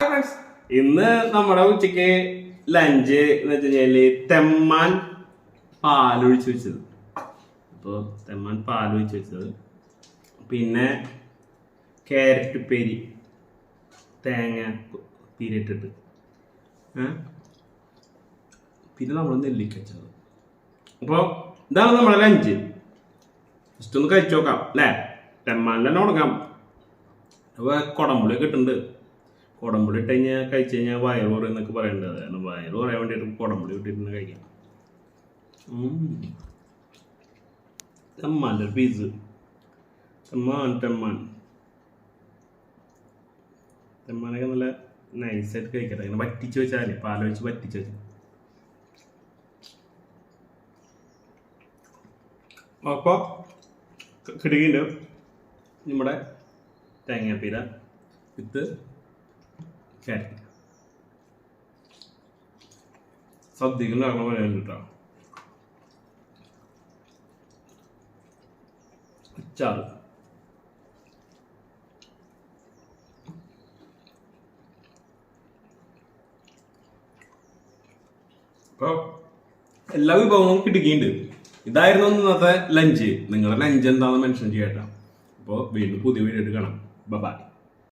Friends ഇന്ന് നമ്മുടെ ഉച്ചയ്ക്ക് ലഞ്ച് എന്ന് വെച്ച് കഴിഞ്ഞാൽ തെമ്മാൻ പാലൊഴിച്ച് വെച്ചത്. അപ്പോൾ തെമ്മാൻ പാലൊഴിച്ച് വെച്ചത്. പിന്നെ ക്യാരറ്റ് ഉപ്പേരി തേങ്ങ പീരിട്ടിട്ട് പിന്നെ നമ്മൾ നെല്ലിക്ക വെച്ചത്. അപ്പോൾ ഇതാണ് നമ്മുടെ ലഞ്ച് ജസ്റ്റ് ഒന്ന് കഴിച്ചു നോക്കാം അല്ലേ? തെമ്മാനിൽ തന്നെ കൊടുക്കാം. അപ്പോൾ കുടമ്പുളി കിട്ടുന്നുണ്ട് കുടമ്പുളി ഇട്ട് കഴിഞ്ഞാൽ കഴിച്ചു കഴിഞ്ഞാൽ വയറ് കുറയും എന്നൊക്കെ പറയേണ്ടത് കാരണം വയറ് കുറയാൻ വേണ്ടിയിട്ട് കുടമ്പുളി ഇട്ടിട്ട് കഴിക്കാം തെമ്മാന്റെ പീസ് തെമ്മാൻ തെമ്മാൻ. തെമ്മാനൊക്കെ നല്ല നൈസായിട്ട് കഴിക്കട്ടെ. ഇങ്ങനെ വറ്റിച്ച് വെച്ചാൽ പാല വെച്ച് വറ്റിച്ച് വെച്ചാൽ അപ്പോൾ കിടങ്ങിന്റെ നമ്മുടെ തേങ്ങാപ്പീര വിത്ത് ക്യാരറ്റ് സദ്യക്ക് ഉണ്ടാക്കുന്ന പറയാൻ കേട്ടോ അച്ചാറ് അപ്പോൾ എല്ലാ വിഭവങ്ങളും കിട്ടുകയുണ്ട് ഇതായിരുന്നു ഇന്നത്തെ ലഞ്ച്. നിങ്ങളുടെ ലഞ്ച് എന്താണെന്ന് മെൻഷൻ ചെയ്യട്ടോ. അപ്പോൾ വീണ്ടും പുതിയ വീഡിയോ എടുക്കണം ബൈ